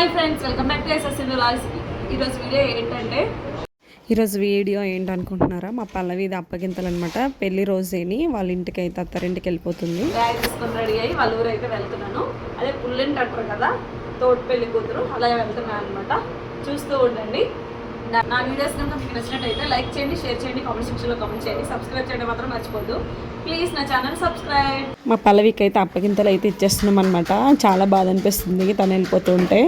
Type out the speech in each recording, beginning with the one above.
Hi friends welcome back to SS loss ఈరోజు video ఏంటంటే? ఈరోజు వీడియో ఏంటనుకుంటున్నారా? మా పల్లవిది అప్పగింతలు అనమాట పెళ్ళి రోజేని వాళ్ళ ఇంటికి అయితే అత్తారింటికి వెళ్ళిపోతుంది. బ్యాగ్ తీసుకొని రెడీ అయ్యి వాళ్ళ ఊరు అయితే వెళ్తున్నాను. అదే పుల్లింటి అంటారు కదా తోటి పెళ్ళి కూతురు అలా వెళ్తున్నాను అనమాట చూస్తూ ఉండండి. నా- వీడియోస్ కనుక మీకు నచ్చినట్టయితే లైక్ చేయండి షేర్ చేయండి కామెంట్ సెక్షన్లో కామెంట్ చేయండి. సబ్స్క్రైబ్ చేయడం మాత్రం మర్చిపోద్దు. ప్లీజ్ నా ఛానల్ సబ్స్క్రైబ్ మా పల్లవికి అయితే అప్పగింతలు అయితే ఇచ్చేస్తున్నాం అనమాట చాలా బాధ అనిపిస్తుంది తను వెళ్ళిపోతుంటే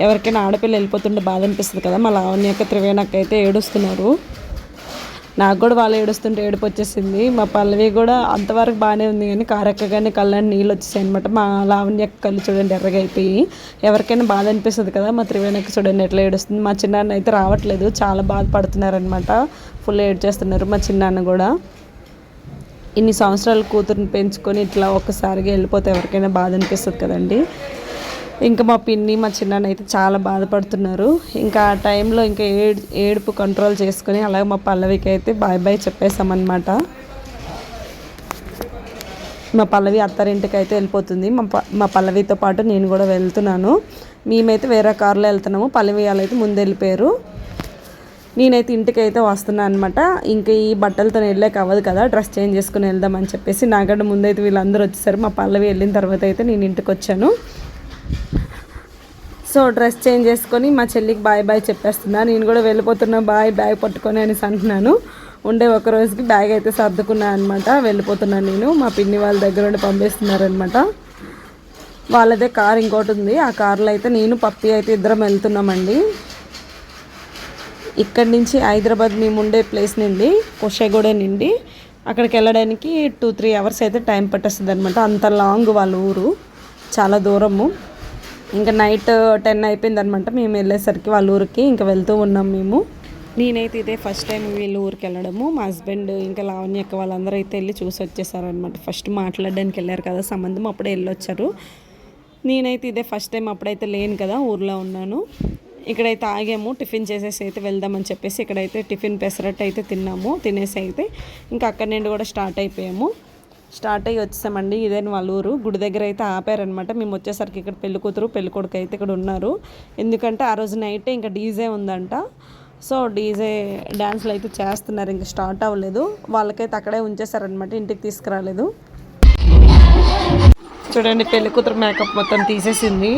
ఎవరికైనా ఆడపిల్ల వెళ్ళిపోతుంటే బాధ అనిపిస్తుంది కదా. మా లావణ్య యొక్క త్రివేణక్క అయితే ఏడుస్తున్నారు. నాకు కూడా వాళ్ళు ఏడుస్తుంటే ఏడుపు వచ్చేసింది మా పల్లవి కూడా అంతవరకు బాగానే ఉంది కానీ కారెక్కగానే కళ్ళని నీళ్ళు వచ్చేసాయి అనమాట మా లావణ్య కళ్ళు చూడండి ఎర్రగా అయిపోయి. ఎవరికైనా బాధ అనిపిస్తుంది కదా మా త్రివేణికి చూడండి ఎట్లా ఏడుస్తుంది. మా చిన్నాన్న అయితే రావట్లేదు చాలా బాధపడుతున్నారనమాట ఫుల్ ఏడ్ చేస్తున్నారు మా చిన్నాన్న కూడా. ఇన్ని సంవత్సరాలు కూతురుని పెంచుకొని ఇట్లా ఒక్కసారిగా వెళ్ళిపోతే ఎవరికైనా బాధ అనిపిస్తుంది కదండి. ఇంకా మా పిన్ని మా చిన్నాన్న అయితే చాలా బాధపడుతున్నారు. ఇంకా ఆ టైంలో ఇంకా ఏడు ఏడుపు కంట్రోల్ చేసుకొని అలాగే మా పల్లవికి అయితే బాయ్ బాయ్ చెప్పేసామన్నమాట మా పల్లవి అత్తారింటికి అయితే వెళ్ళిపోతుంది. మా ప మా పల్లవితో పాటు నేను కూడా వెళ్తున్నాను. మేమైతే వేరే కార్లో వెళ్తున్నాము. పల్లవి వాళ్ళైతే ముందు వెళ్ళిపోయారు. నేనైతే ఇంటికి అయితే వస్తున్నాను అనమాట ఇంకా ఈ బట్టలతో వెళ్ళలేక అవ్వదు కదా డ్రెస్ చేంజ్ చేసుకుని వెళ్దామని చెప్పేసి నాకంటే ముందైతే వీళ్ళందరూ వచ్చేసారు. మా పల్లవి వెళ్ళిన తర్వాత అయితే నేను ఇంటికి వచ్చాను. సో డ్రెస్ చేంజ్ చేసుకొని మా చెల్లికి బాయ్ బాయ్ చెప్పేస్తున్నా. నేను కూడా వెళ్ళిపోతున్నా బాయ్ బ్యాగ్ పట్టుకొని అనేసి అంటున్నాను. ఉండే ఒక రోజుకి బ్యాగ్ అయితే సర్దుకున్నాను అనమాట వెళ్ళిపోతున్నాను నేను. మా పిన్ని వాళ్ళ దగ్గర నుండి పంపిస్తున్నారనమాట వాళ్ళదే కార్ ఇంకోటి ఉంది. ఆ కార్లో అయితే నేను పప్పి అయితే ఇద్దరం వెళ్తున్నామండి. ఇక్కడి నుంచి హైదరాబాద్ మేము ఉండే ప్లేస్ నుండి కొషగూడ నుండి అక్కడికి వెళ్ళడానికి టూ త్రీ అవర్స్ అయితే టైం పట్టేస్తుంది అనమాట అంత లాంగ్ వాళ్ళ ఊరు. చాలా దూరము. ఇంకా నైట్ టెన్ అయిపోయింది అనమాట మేము వెళ్ళేసరికి వాళ్ళ ఊరికి ఇంకా వెళ్తూ ఉన్నాం మేము. నేనైతే ఇదే ఫస్ట్ టైం వీళ్ళ ఊరికి వెళ్ళడము. మా హస్బెండ్ ఇంకా లావణ్య అక్క వాళ్ళందరూ అయితే వెళ్ళి చూసి వచ్చేసారనమాట. ఫస్ట్ మాట్లాడడానికి వెళ్ళారు కదా సంబంధం అప్పుడే వెళ్ళొచ్చారు. నేనైతే ఇదే ఫస్ట్ టైం అప్పుడైతే లేను కదా ఊర్లో ఉన్నాను. ఇక్కడైతే ఆగాము టిఫిన్ చేసేసి అయితే వెళ్దామని చెప్పేసి ఇక్కడైతే టిఫిన్ పెసరట్టు అయితే తిన్నాము తినేసి అయితే ఇంకా అక్కడ నుండి కూడా స్టార్ట్ అయిపోయాము. స్టార్ట్ అయ్యి వచ్చేసామండి. ఇదే వాళ్ళ ఊరు. గుడి దగ్గర అయితే ఆపారనమాట మేము వచ్చేసరికి ఇక్కడ పెళ్ళి కూతురు పెళ్ళి కొడుకు అయితే ఇక్కడ ఉన్నారు. ఎందుకంటే ఆ రోజు నైటే ఇంకా డీజే ఉందంట. సో డీజే డ్యాన్స్లు అయితే చేస్తున్నారు. ఇంకా స్టార్ట్ అవ్వలేదు. వాళ్ళకైతే అక్కడే ఉంచేసారనమాట ఇంటికి తీసుకురాలేదు. చూడండి పెళ్ళి కూతురు మేకప్ మొత్తం తీసేసింది.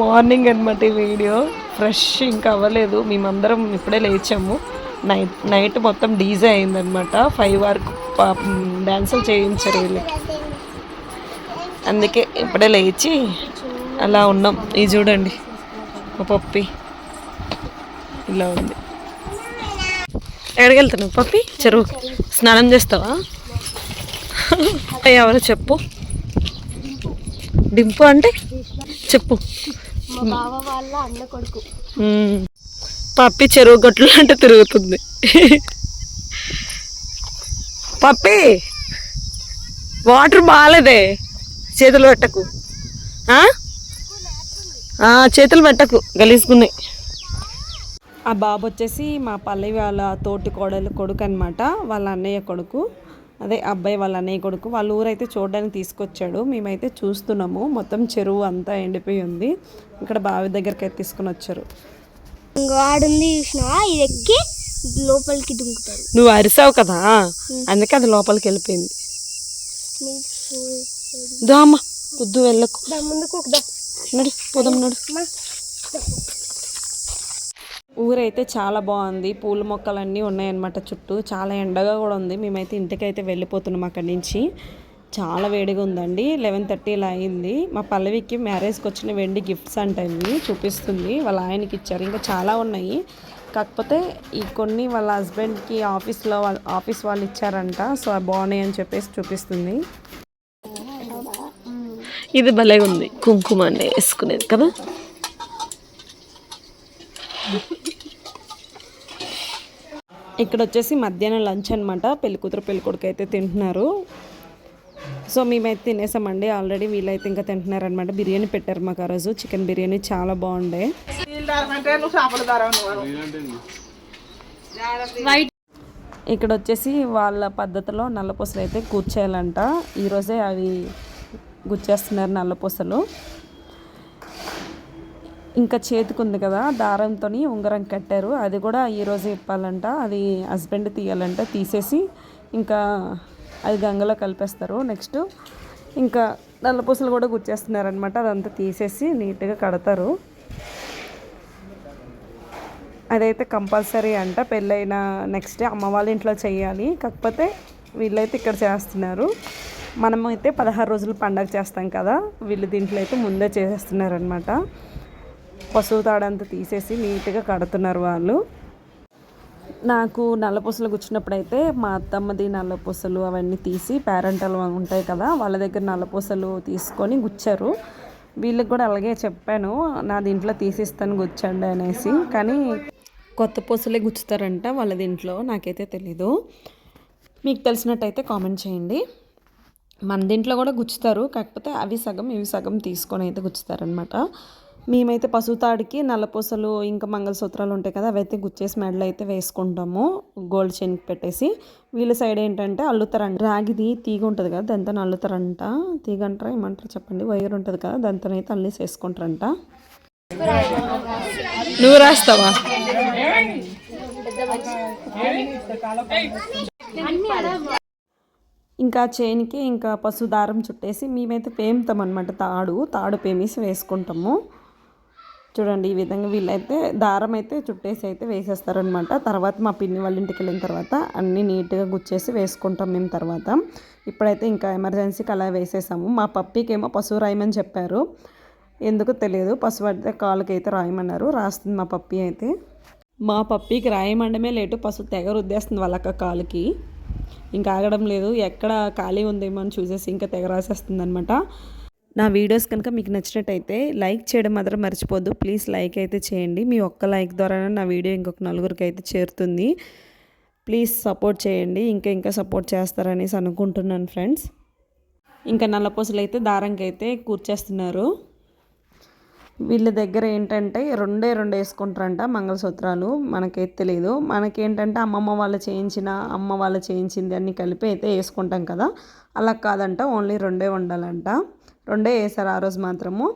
మార్నింగ్ అనమాట ఈ వీడియో. ఫ్రెష్ ఇంకా అవ్వలేదు. మేమందరం ఇప్పుడే లేచాము. నైట్ నైట్ మొత్తం డీజే అయిందనమాట ఫైవ్ వరకు డ్యాన్సులు చేయించారు వీళ్ళకి. అందుకే ఇప్పుడే లేచి అలా ఉన్నాం. ఇది చూడండి మా పప్పి. ఇలా ఉంది. ఎక్కడికి వెళ్తున్నావు పప్పి? చెరువు. స్నానం చేస్తావా? ఎవరు చెప్పు. డింపు అంటే? చెప్పు. మా బావ వాళ్ళ అన్న కొడుకు. మ్మ్. పప్పి చెరువు గట్లు అంటే తిరుగుతుంది. పప్పి వాటర్ బాగాలేదే చేతులు పెట్టకు. ఆ? ఆ, చేతులు పెట్టకు గలీసుకున్నాయి ఆ బాబు వచ్చేసి మా పల్లవి వాళ్ళ తోటి కోడలు కొడుకు అనమాట వాళ్ళ అన్నయ్య కొడుకు. అదే అబ్బాయి వాళ్ళ అన్నయ్య కొడుకు. వాళ్ళ ఊరైతే చూడడానికి తీసుకొచ్చాడు. మేమైతే చూస్తున్నాము. మొత్తం చెరువు అంతా ఎండిపోయి ఉంది. ఇక్కడ బావి దగ్గరికి అయితే తీసుకుని వచ్చారు. ఆడుంది చూసినావా? ఇది ఎక్కి. లోపలికి దుంకుతారు. నువ్వు అరిసావు కదా? అందుకే అది లోపలికి వెళ్ళిపోయింది. దామ వద్దు వెళ్ళకు. ముందుకు నడు పోదాం నడు. ఊరైతే చాలా బాగుంది. పూల మొక్కలన్నీ ఉన్నాయన్నమాట చుట్టూ. చాలా ఎండగా కూడా ఉంది. మేమైతే ఇంటికైతే వెళ్ళిపోతున్నాం అక్కడి నుంచి. చాలా వేడిగా ఉందండి. లెవెన్ థర్టీ ఇలా అయింది. మా పల్లవికి మ్యారేజ్కి వచ్చిన వెండి గిఫ్ట్స్ అంట ఇవి. చూపిస్తుంది. వాళ్ళ ఆయనకి ఇచ్చారు. ఇంకా చాలా ఉన్నాయి. కాకపోతే ఈ కొన్ని వాళ్ళ హస్బెండ్కి ఆఫీస్లో వాళ్ళ ఆఫీస్ వాళ్ళు ఇచ్చారంట. సో అవి బాగున్నాయి అని చెప్పేసి చూపిస్తుంది. ఇది భలే ఉంది. కుంకుమ అంటే వేసుకునేది కదా? ఇక్కడ వచ్చేసి మధ్యాహ్నం లంచ్ అనమాట పెళ్ళి కూతురు పెళ్ళి కొడుకు అయితే తింటున్నారు. సో మేమైతే తినేసామండి. ఆల్రెడీ వీళ్ళైతే ఇంకా తింటున్నారనమాట బిర్యానీ పెట్టారు మాకు ఆ రోజు. చికెన్ బిర్యానీ చాలా బాగుండే. ఇక్కడ వచ్చేసి వాళ్ళ పద్ధతిలో నల్లపూసలు అయితే కూర్చేయాలంట. ఈరోజే అవి గుచ్చేస్తున్నారు నల్లపూసలు ఇంకా చేతికి ఉంది కదా దారంతో ఉంగరం కట్టారు. అది కూడా ఈరోజు ఇప్పాలంట. అది హస్బెండ్ తీయాలంట. తీసేసి ఇంకా అది గంగలో కలిపేస్తారు. నెక్స్ట్ ఇంకా నల్లపూసలు కూడా గుచ్చేస్తున్నారనమాట అదంతా తీసేసి నీట్గా కడతారు. అదైతే కంపల్సరీ అంట. పెళ్ళైన నెక్స్ట్ అమ్మ వాళ్ళ ఇంట్లో చేయాలి. కాకపోతే వీళ్ళైతే ఇక్కడ చేస్తున్నారు. మనం అయితే పదహారు రోజులు పండగ చేస్తాం కదా. వీళ్ళు దీంట్లో అయితే ముందే చేసేస్తున్నారనమాట పశువు తాడంతా తీసేసి నీట్గా కడుతున్నారు వాళ్ళు. నాకు నల్లపూసలు గుచ్చినప్పుడు అయితే మా అత్తమ్మది నల్లపూసలు అవన్నీ తీసి పేరెంటల్ ఉంటాయి కదా వాళ్ళ దగ్గర నల్లపూసలు తీసుకొని గుచ్చారు. వీళ్ళకి కూడా అలాగే చెప్పాను నా దీంట్లో తీసిస్తాను గుచ్చండి అనేసి. కానీ కొత్త పూసలే గుచ్చుతారంట వాళ్ళ దీంట్లో నాకైతే తెలీదు. మీకు తెలిసినట్టయితే కామెంట్ చేయండి. మన దీంట్లో కూడా గుచ్చుతారు కాకపోతే అవి సగం ఇవి సగం తీసుకొని అయితే గుచ్చుతారనమాట మేమైతే పశువుతాడికి నల్లపూసలు ఇంకా మంగళసూత్రాలు ఉంటాయి కదా అవైతే గుచ్చేసి మెడలు అయితే వేసుకుంటాము గోల్డ్ చైన్కి పెట్టేసి. వీళ్ళ సైడ్ ఏంటంటే అల్లుతారంట. రాగిది తీగ ఉంటుంది కదా దాంతో అల్లుతారంట. తీగ అంటారా ఏమంటారు చెప్పండి. వైర్ ఉంటుంది కదా దాంతోనైతే అల్లేసి వేసుకుంటారంట. నువ్వు రాస్తావా? ఇంకా చేనికి ఇంకా పశు దారం చుట్టేసి మేమైతే పేముతాం అనమాట తాడు తాడు పేమేసి వేసుకుంటాము. చూడండి ఈ విధంగా వీళ్ళైతే దారం అయితే చుట్టేసి అయితే వేసేస్తారనమాట తర్వాత మా పిన్ని వాళ్ళ ఇంటికి వెళ్ళిన తర్వాత అన్నీ నీట్గా గుచ్చేసి వేసుకుంటాం మేము తర్వాత. ఇప్పుడైతే ఇంకా ఎమర్జెన్సీకి అలా వేసేసాము. మా పప్పికి ఏమో పశువు రాయమని చెప్పారు. ఎందుకు తెలియదు. పశువు అయితే కాలుకి అయితే రాయమన్నారు. రాస్తుంది మా పప్పి అయితే. మా పప్పికి రాయమండమే లేటు పసుపు తెగ రుద్దేస్తుంది వాళ్ళక్క కాలుకి. ఇంకా ఆగడం లేదు. ఎక్కడ ఖాళీ ఉందేమో అని చూసేసి ఇంకా తెగ రాసేస్తుంది అనమాట నా వీడియోస్ కనుక మీకు నచ్చినట్టయితే లైక్ చేయడం మాత్రం మర్చిపోద్దు. ప్లీజ్ లైక్ అయితే చేయండి. మీ ఒక్క లైక్ ద్వారా నా వీడియో ఇంకొక నలుగురికి అయితే చేరుతుంది. ప్లీజ్ సపోర్ట్ చేయండి. ఇంకా ఇంకా సపోర్ట్ చేస్తారనేసి అనుకుంటున్నాను ఫ్రెండ్స్. ఇంకా నల్లపూసలు అయితే దారంకి అయితే కూర్చేస్తున్నారు. వీళ్ళ దగ్గర ఏంటంటే రెండే రెండు వేసుకుంటారంట మంగళసూత్రాలు. మనకైతే తెలియదు మనకేంటంటే అమ్మమ్మ వాళ్ళు చేయించిన అమ్మ వాళ్ళు చేయించింది అన్ని కలిపి అయితే వేసుకుంటాం కదా. అలా కాదంట ఓన్లీ రెండే ఉండాలంట రెండే వేసారు ఆ రోజు మాత్రము.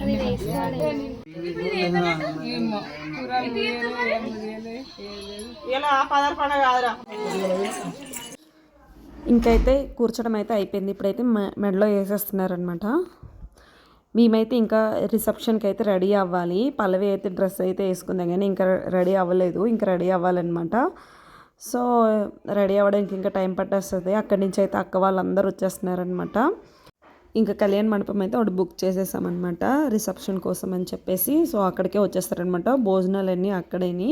అది వేసుకోవాలి ఇంకైతే కూర్చోడం అయితే అయిపోయింది. ఇప్పుడైతే మె- మెడలో వేసేస్తున్నారనమాట మేమైతే ఇంకా రిసెప్షన్కి అయితే రెడీ అవ్వాలి. పల్లవి అయితే డ్రెస్ అయితే వేసుకుందాం కానీ ఇంకా రెడీ అవ్వలేదు. ఇంకా రెడీ అవ్వాలన్నమాట. సో రెడీ అవ్వడానికి ఇంకా టైం పట్టేస్తుంది. అక్కడి నుంచి అయితే అక్క వాళ్ళందరూ వచ్చేస్తున్నారనమాట ఇంకా కళ్యాణ మండపం అయితే ఒకటి బుక్ చేసేసామన్నమాట రిసెప్షన్ కోసం అని చెప్పేసి. సో అక్కడికే వచ్చేస్తారనమాట భోజనాలన్నీ అక్కడేని.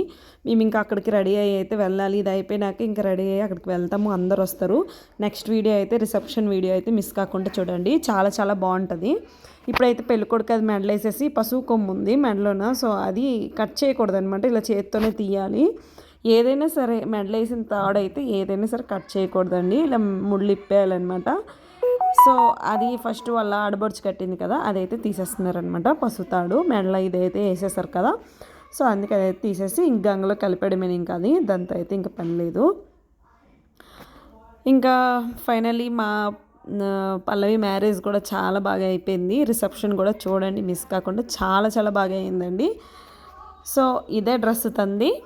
మేము ఇంకా అక్కడికి రెడీ అయ్యి అయితే వెళ్ళాలి. ఇది అయిపోయినాక ఇంకా రెడీ అయ్యి అక్కడికి వెళ్తాము. అందరు వస్తారు. నెక్స్ట్ వీడియో అయితే రిసెప్షన్ వీడియో అయితే మిస్ కాకుండా చూడండి. చాలా చాలా బాగుంటుంది. ఇప్పుడైతే పెళ్ళికొడుకు అది మెడలేసేసి పశువు కొమ్ము ఉంది మెడలోన. సో అది కట్ చేయకూడదు అనమాట ఇలా చేత్తోనే తీయాలి. ఏదైనా సరే మెడలేసిన తాడైతే ఏదైనా సరే కట్ చేయకూడదండి. ఇలా ముళ్ళు ఇప్పేయాలన్నమాట సో అది ఫస్ట్ వాళ్ళ ఆడబడుచు కట్టింది కదా అదైతే తీసేస్తున్నారనమాట పసుతాడు మెడలో ఇదైతే వేసేసారు కదా. సో అందుకే అదైతే తీసేసి ఇంక గంగలో కలిపేయడమే ఇంకా అది. దాంతో అయితే ఇంకా పని లేదు. ఇంకా ఫైనలీ మా పల్లవి మ్యారేజ్ కూడా చాలా బాగా అయిపోయింది. రిసెప్షన్ కూడా చూడండి మిస్ కాకుండా చాలా చాలా బాగా అయిందండి. సో ఇదే డ్రెస్ తంది.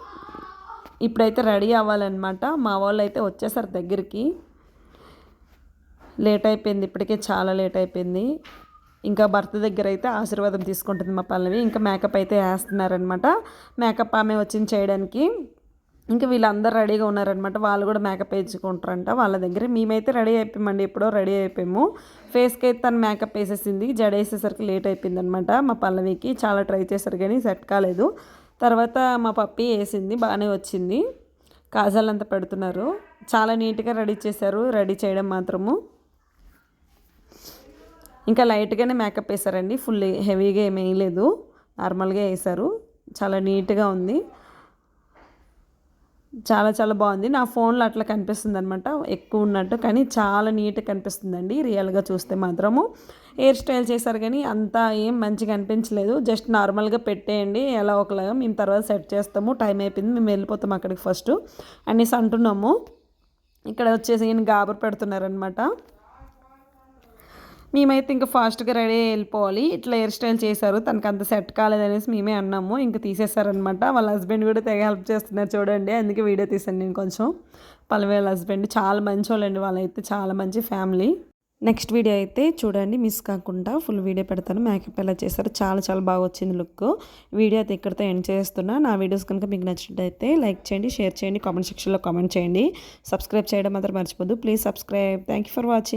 ఇప్పుడైతే రెడీ అవ్వాలన్నమాట. మా వాళ్ళు అయితే వచ్చేసారు దగ్గరికి. లేట్ అయిపోయింది ఇప్పటికే చాలా లేట్ అయిపోయింది. ఇంకా భర్త దగ్గర అయితే ఆశీర్వాదం తీసుకుంటుంది మా పల్లవి. ఇంకా మేకప్ అయితే వేస్తున్నారనమాట మేకప్ ఆమె వచ్చింది చేయడానికి. ఇంకా వీళ్ళందరూ రెడీగా ఉన్నారనమాట వాళ్ళు కూడా మేకప్ వేయించుకుంటారంట. వాళ్ళ దగ్గర మేమైతే రెడీ అయిపోయామండి ఎప్పుడో రెడీ అయిపోయాము. ఫేస్కి అయితే తను మేకప్ వేసేసింది. జడ వేసేసరికి లేట్ అయిపోయింది అనమాట మా పల్లవికి. చాలా ట్రై చేశారు కానీ సెట్ కాలేదు. తర్వాత మా పప్పి వేసింది బాగానే వచ్చింది. కాజాలు అంతా పెడుతున్నారు. చాలా నీట్గా రెడీ చేశారు రెడీ చేయడం మాత్రము. ఇంకా లైట్గానే మేకప్ వేశారండి ఫుల్ హెవీగా ఏమీ వేయలేదు. నార్మల్గా వేశారు. చాలా నీట్గా ఉంది. చాలా చాలా బాగుంది. నా ఫోన్లో అట్లా కనిపిస్తుంది అనమాట ఎక్కువ ఉన్నట్టు కానీ చాలా నీట్గా కనిపిస్తుందండి. రియల్గా చూస్తే మాత్రము. హెయిర్ స్టైల్ చేశారు కానీ అంతా ఏం మంచిగా అనిపించలేదు. జస్ట్ నార్మల్గా పెట్టేయండి. ఎలా ఒకలాగా మేము తర్వాత సెట్ చేస్తాము. టైం అయిపోయింది. మేము వెళ్ళిపోతాం అక్కడికి ఫస్ట్. అనేసి అంటున్నాము. ఇక్కడ వచ్చేసి ఈయన గాబర్ పెడుతున్నారనమాట మేమైతే ఇంకా ఫాస్ట్గా రెడీ వెళ్ళిపోవాలి. ఇట్లా హెయిర్ స్టైల్ చేశారు. తనకు అంత సెట్ కాలేదనేసి మేమే అన్నాము. ఇంకా తీసేశారనమాట వాళ్ళ హస్బెండ్ కూడా తెగ హెల్ప్ చేస్తున్నారు చూడండి. అందుకే వీడియో తీసాను నేను కొంచెం. పల్లవేళ్ళ హస్బెండ్ చాలా మంచి వాళ్ళండి వాళ్ళైతే చాలా మంచి ఫ్యామిలీ. నెక్స్ట్ వీడియో అయితే చూడండి. మిస్ కాకుండా ఫుల్ వీడియో పెడతాను. మేకప్ ఎలా చేశారు చాలా చాలా బాగా వచ్చింది లుక్. వీడియో అయితే ఇక్కడితో ఎండ్ చేస్తున్నా. నా వీడియోస్ కనుక మీకు నచ్చినట్టయితే లైక్ చేయండి షేర్ చేయండి కామెంట్ సెక్షన్లో కామెంట్ చేయండి. సబ్స్క్రైబ్ చేయడం మాత్రం మర్చిపోద్దు. Please subscribe. Thank you for watching.